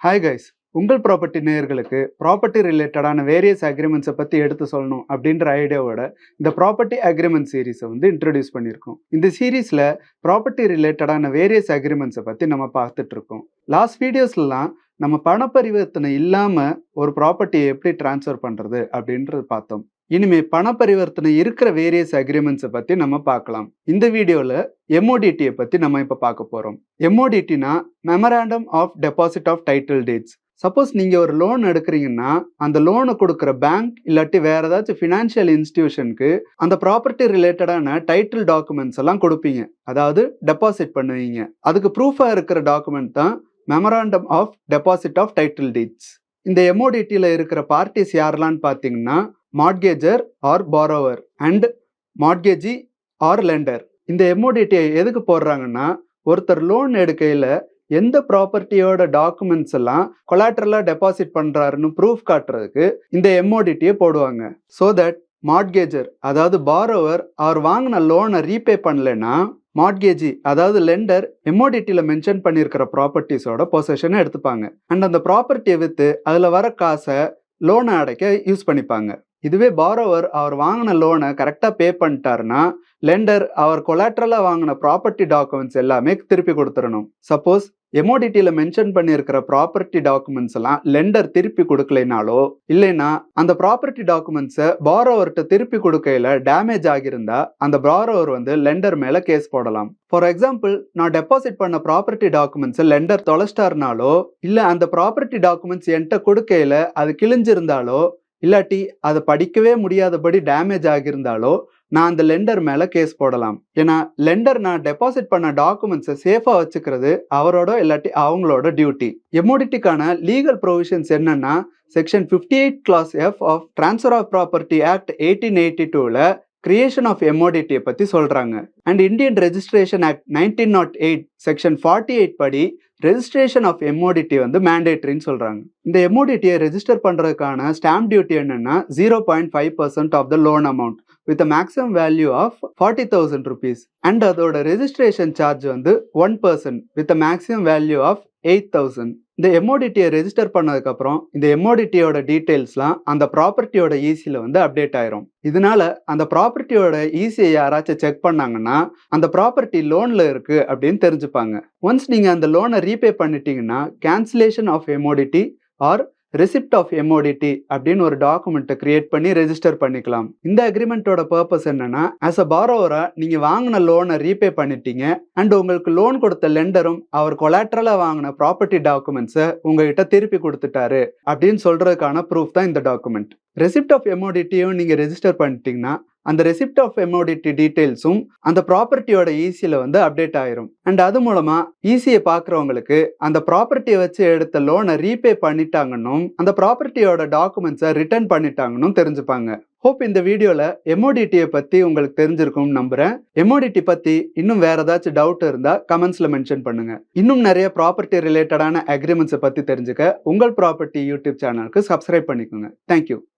Hi guys உங்கள் property நேயர்களுக்கு property ரிலேட்டடான வேரியஸ் அக்ரிமெண்ட்ஸை பற்றி எடுத்து சொல்லணும் அப்படின்ற ஐடியாவோட இந்த ப்ராப்பர்ட்டி அக்ரிமெண்ட் சீரீஸை வந்து இன்ட்ரடியூஸ் பண்ணியிருக்கோம். இந்த சீரீஸில் ப்ராப்பர்ட்டி ரிலேட்டடான வேரியஸ் அக்ரிமெண்ட்ஸை பற்றி நம்ம பார்த்துட்ருக்கோம். லாஸ்ட் வீடியோஸ்லாம் நம்ம பண பரிவர்த்தனை இல்லாமல் ஒரு ப்ராப்பர்ட்டியை எப்படி ட்ரான்ஸ்ஃபர் பண்ணுறது அப்படின்றது பார்த்தோம். இனிமே பண பரிவர்த்தனை இருக்கிற வேரியஸ் அக்ரிமெண்ட்ஸை பற்றி நம்ம பார்க்கலாம் இந்த வீடியோவில் எம்ஓடிடியை பற்றி நம்ம இப்போ பார்க்க போகிறோம் எம்ஓடிடினா memorandum of deposit of title deeds suppose நீங்கள் ஒரு லோன் எடுக்கிறீங்கன்னா அந்த லோனை கொடுக்குற பேங்க் இல்லாட்டி வேற ஏதாச்சும் ஃபினான்ஷியல் இன்ஸ்டிடியூஷனுக்கு அந்த ப்ராப்பர்ட்டி ரிலேட்டடான டைட்டில் டாக்குமெண்ட்ஸ் எல்லாம் கொடுப்பீங்க. அதாவது டெபாசிட் பண்ணுவீங்க. அதுக்கு ப்ரூஃபாக இருக்கிற டாக்குமெண்ட் தான் memorandum of deposit of title deeds இந்த எம்ஓடிடியில் இருக்கிற பார்ட்டிஸ் யாரெல்லாம் பார்த்தீங்கன்னா mortgager or borrower and mortgagee or lender. இந்த எம்ஓடிடியை எதுக்கு போடுறாங்கன்னா ஒருத்தர் லோன் எடுக்கையில் எந்த ப்ராப்பர்ட்டியோட டாக்குமெண்ட்ஸ் எல்லாம் கொலாட்ரலாக டெபாசிட் பண்ணுறாருன்னு ப்ரூஃப் காட்டுறதுக்கு இந்த எம்ஓடிடியை போடுவாங்க. ஸோ தட் மார்கேஜர் அதாவது பாரோவர் அவர் வாங்கின லோனை ரீபே பண்ணலைன்னா மார்கேஜி அதாவது லெண்டர் எம்ஓடிடியில் மென்ஷன் பண்ணியிருக்கிற ப்ராப்பர்ட்டிஸோட பொசஷனை எடுத்துப்பாங்க. அண்ட் அந்த ப்ராப்பர்ட்டியை விற்று அதில் வர காசை லோனை அடைக்க யூஸ் பண்ணிப்பாங்க. இதுவே பாரோவர் அவர் வாங்கின லோனை கரெக்டாக பே பண்ணிட்டாருன்னா லெண்டர் அவர் கொலாட்ரலாக வாங்கின ப்ராப்பர்ட்டி டாக்குமெண்ட்ஸ் எல்லாமே திருப்பி கொடுத்துடணும் சப்போஸ் எமோடிட்டியில் மென்ஷன் பண்ணியிருக்கிற ப்ராப்பர்ட்டி டாக்குமெண்ட்ஸ் எல்லாம் லெண்டர் திருப்பி கொடுக்கலைனாலோ இல்லைன்னா அந்த ப்ராப்பர்ட்டி டாக்குமெண்ட்ஸை பாரோவர்கிட்ட திருப்பி கொடுக்கையில டேமேஜ் ஆகியிருந்தா அந்த பாரோவர் வந்து லெண்டர் மேலே கேஸ் போடலாம். ஃபார் எக்ஸாம்பிள் நான் டெபாசிட் பண்ண ப்ராப்பர்ட்டி டாக்குமெண்ட்ஸை லெண்டர் தொலைச்சிட்டாருனாலோ இல்லை அந்த ப்ராப்பர்ட்டி டாக்குமெண்ட்ஸ் என்கிட்ட கொடுக்கையில அது கிழிஞ்சிருந்தாலோ இல்லாட்டி அதை படிக்கவே முடியாதபடி டேமேஜ் ஆகியிருந்தாலோ நான் அந்த லெண்டர் மேலே கேஸ் போடலாம். ஏன்னா லெண்டர் நான் டெபாசிட் பண்ண டாக்குமெண்ட்ஸை சேஃபாக வச்சுக்கிறது அவரோட இல்லாட்டி அவங்களோட டியூட்டி எமோடிட்டிக்கான லீகல் ப்ரொவிஷன்ஸ் என்னன்னா section fifty eight clause F of transfer of property act eighteen eighty டூவில் கிரியேஷன் ஆஃப் எம்ஓடிடியை பற்றி சொல்கிறாங்க and Indian registration act nineteen nought eight section forty eight படி ரெஜிஸ்ட்ரேஷன் ஆஃப் எம்ஓடிடி வந்து மேண்டேட்ரின்னு சொல்கிறாங்க இந்த எம்ஓடிடியை ரெஜிஸ்டர் பண்ணுறதுக்கான ஸ்டாம்ப் டியூட்டி என்னென்னா zero point five percent of the loan amount with maximum value of forty thousand rupees and அதோட registration charge வந்து one percent with maximum value of eight thousand இந்த எம்ஓடிடியை ரெஜிஸ்டர் பண்ணதுக்கப்புறம் இந்த எம்ஓடிடியோட டீட்டெயில்ஸ்லாம் அந்த ப்ராப்பர்ட்டியோட ஈசியில் வந்து அப்டேட் ஆயிரும். இதனால அந்த ப்ராப்பர்ட்டியோட ஈஸியை யாராச்சும் செக் பண்ணாங்கன்னா அந்த ப்ராப்பர்ட்டி லோனில் இருக்கு அப்படின்னு தெரிஞ்சுப்பாங்க. ஒன்ஸ் நீங்கள் அந்த லோனை ரீபே பண்ணிட்டீங்கன்னா cancellation of MODT or receipt of MODT அப்படின்னு ஒரு டாக்குமெண்ட்டை கிரியேட் பண்ணி ரெஜிஸ்டர் பண்ணிக்கலாம். இந்த அக்ரிமெண்ட்டோட பர்பஸ் என்னன்னா ஆஸ் அ பாரோவரா நீங்க வாங்கின லோனை ரீபே பண்ணிட்டீங்க. அண்ட் உங்களுக்கு லோன் கொடுத்த லெண்டரும் அவர் கொலாட்ரலா வாங்கின ப்ராப்பர்ட்டி டாக்குமெண்ட்ஸை உங்ககிட்ட திருப்பி கொடுத்துட்டாரு. அப்படின்னு சொல்றதுக்கான ப்ரூஃப் தான் இந்த டாக்குமெண்ட் ரெசிப்ட் ஆஃப் எமோடிட்டியும் நீங்கள் ரெஜிஸ்டர் பண்ணிட்டீங்கன்னா அந்த ரெசிப்ட் ஆஃப் எமோடிட்டி டீட்டெயில்ஸும் அந்த ப்ராப்பர்ட்டியோட ஈசியில் வந்து அப்டேட் ஆயிரும். அண்ட் அது மூலமாக ஈஸியை பார்க்குறவங்களுக்கு அந்த ப்ராப்பர்ட்டியை வச்சு எடுத்த லோனை ரீபே பண்ணிட்டாங்கன்னும் அந்த ப்ராப்பர்ட்டியோட டாக்குமெண்ட்ஸை ரிட்டர்ன் பண்ணிட்டாங்கன்னும் தெரிஞ்சுப்பாங்க. ஹோப் இந்த வீடியோவில் எம்ஓடிடியை பற்றி உங்களுக்கு தெரிஞ்சிருக்கும்னு நம்புகிறேன் எம்ஓடிடி பற்றி இன்னும் வேறு ஏதாச்சும் டவுட் இருந்தால் கமெண்ட்ஸில் மென்ஷன் பண்ணுங்கள் இன்னும் நிறைய ப்ராப்பர்ட்டி ரிலேட்டடான அக்ரிமெண்ட்ஸை பற்றி தெரிஞ்சுக்க உங்கள் ப்ராப்பர்ட்டி யூடியூப் சேனலுக்கு சப்ஸ்கிரைப் பண்ணிக்கோங்க. Thank you